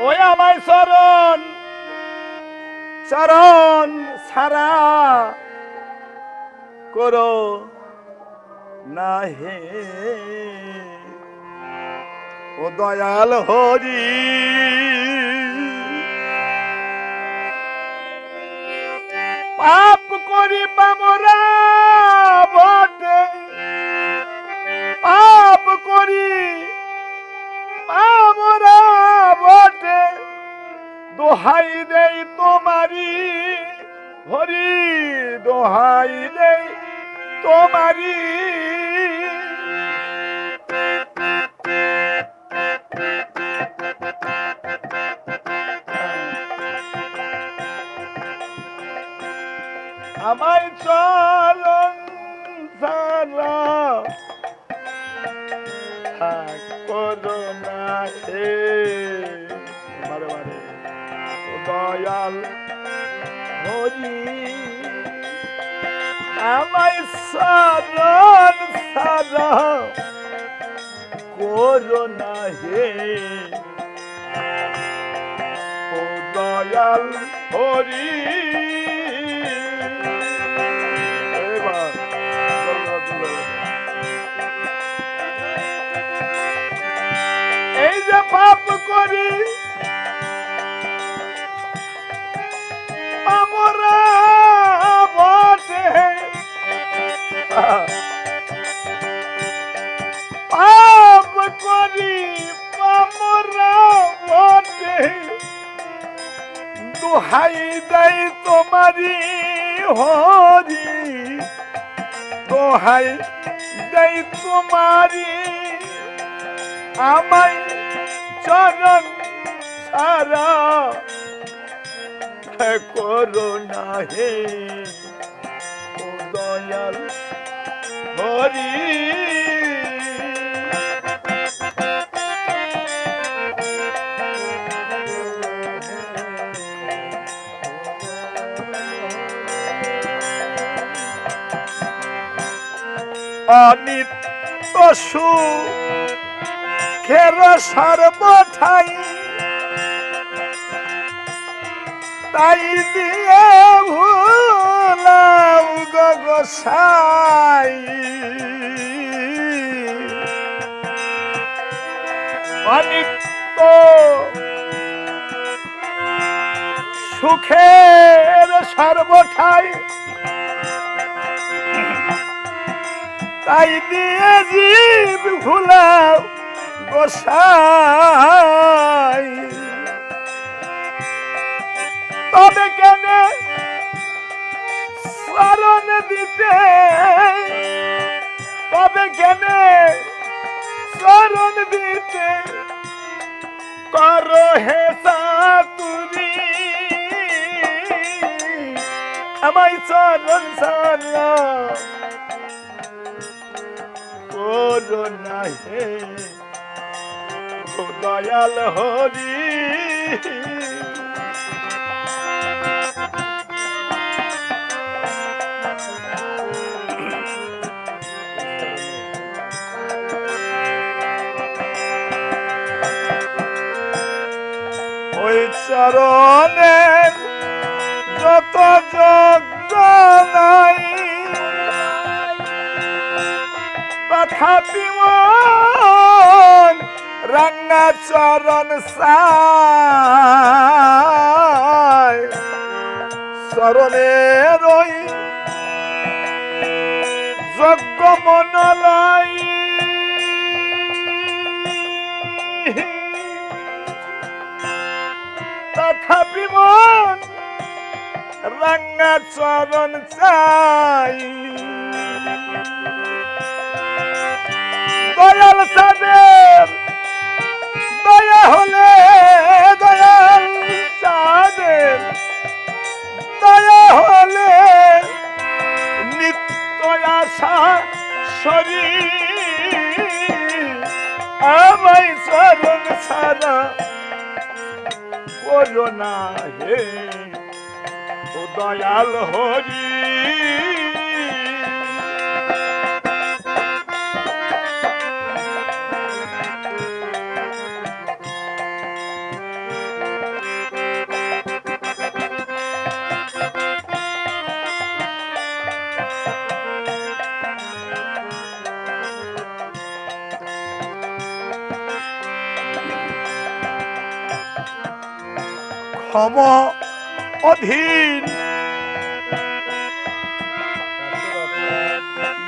ওই আমায় চরণ চরণ সারা করো না হে ও দয়াল হরি পাপ করি বামরা দোহাই দেই তোমারি হরি দোহাই দেই তোমারি। দয়াল হরি আমায় সারণ সারা করোনা হে। ও দয়াল হরি। এই যে পাপ করি পাপ করি আমরা বটে দোহাই দেই তোমারি হরি, দোহাই দেই তোমারি আমায় চরণ সারা করোনা হে অনিত্য সুখ খের সর্বঠাই তাই দিয়ে ভুলাও গসাই। অনিত্য সুখের সর্বঠাই তাই দিয়ে জীব ভুলাও, গোসাই। তবে কেন স্মরণ দিতে? তবে কেন স্মরণ দিতে? করো হে তুমি। আমায় চরণ সারা। করো না হে। ও দয়াল হরি। ওই চরণের যত যজ্ঞ নাই। তথাপি মন রান্না চরণ সায় চরণের ওই যজ্ঞ মনলাই। তথাপি মন রাঙ্গা চরণ চাই দয়াল সাদের দয়া হলে দয়াল সাদের দয়া হলে নিত্য আশা শরীর। আমায় চরণ সারা করো না হে, ও দয়াল হরি। ক্ষম অধীন।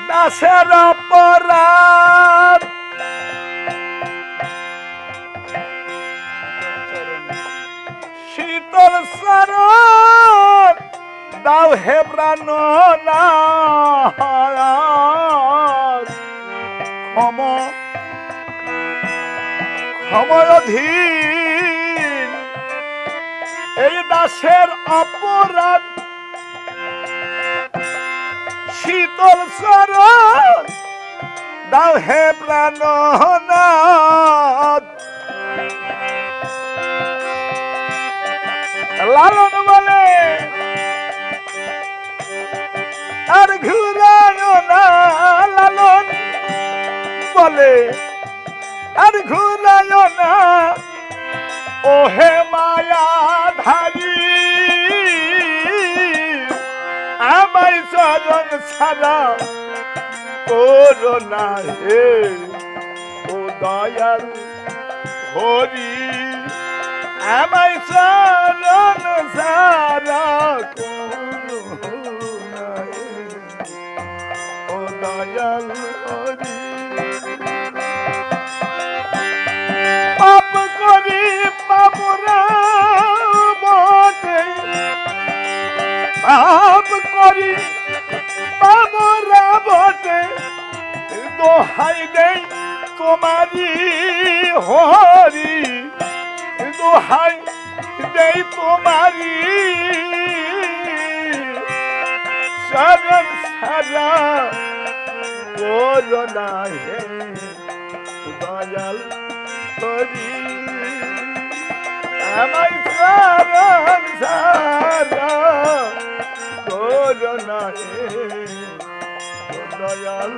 দাসের অপরাধ। শীতল সরণ দাও হে প্রাণ ক্ষম ক্ষময়ধীন এই দাসের অপরাধ। শীতল সরণ দাও হে প্রাণনাথ। লালন বলে, আর ঘুরায় না লালন বলে, আর ঘুরায় না। ও হে মায়া ধারি আমায় চরণ ছাড়া করোনা হে। ও দয়াল হরি, আমায় চরণ ছাড়া করোনা হে। ও দয়াল পাপ করি পাপরা বটে, দোহাই দেই তোমারি হরি, দোহাই দেই তোমারি। শরণ সারা করোনা হে করি আমায় শরণ সারা হে দয়াল।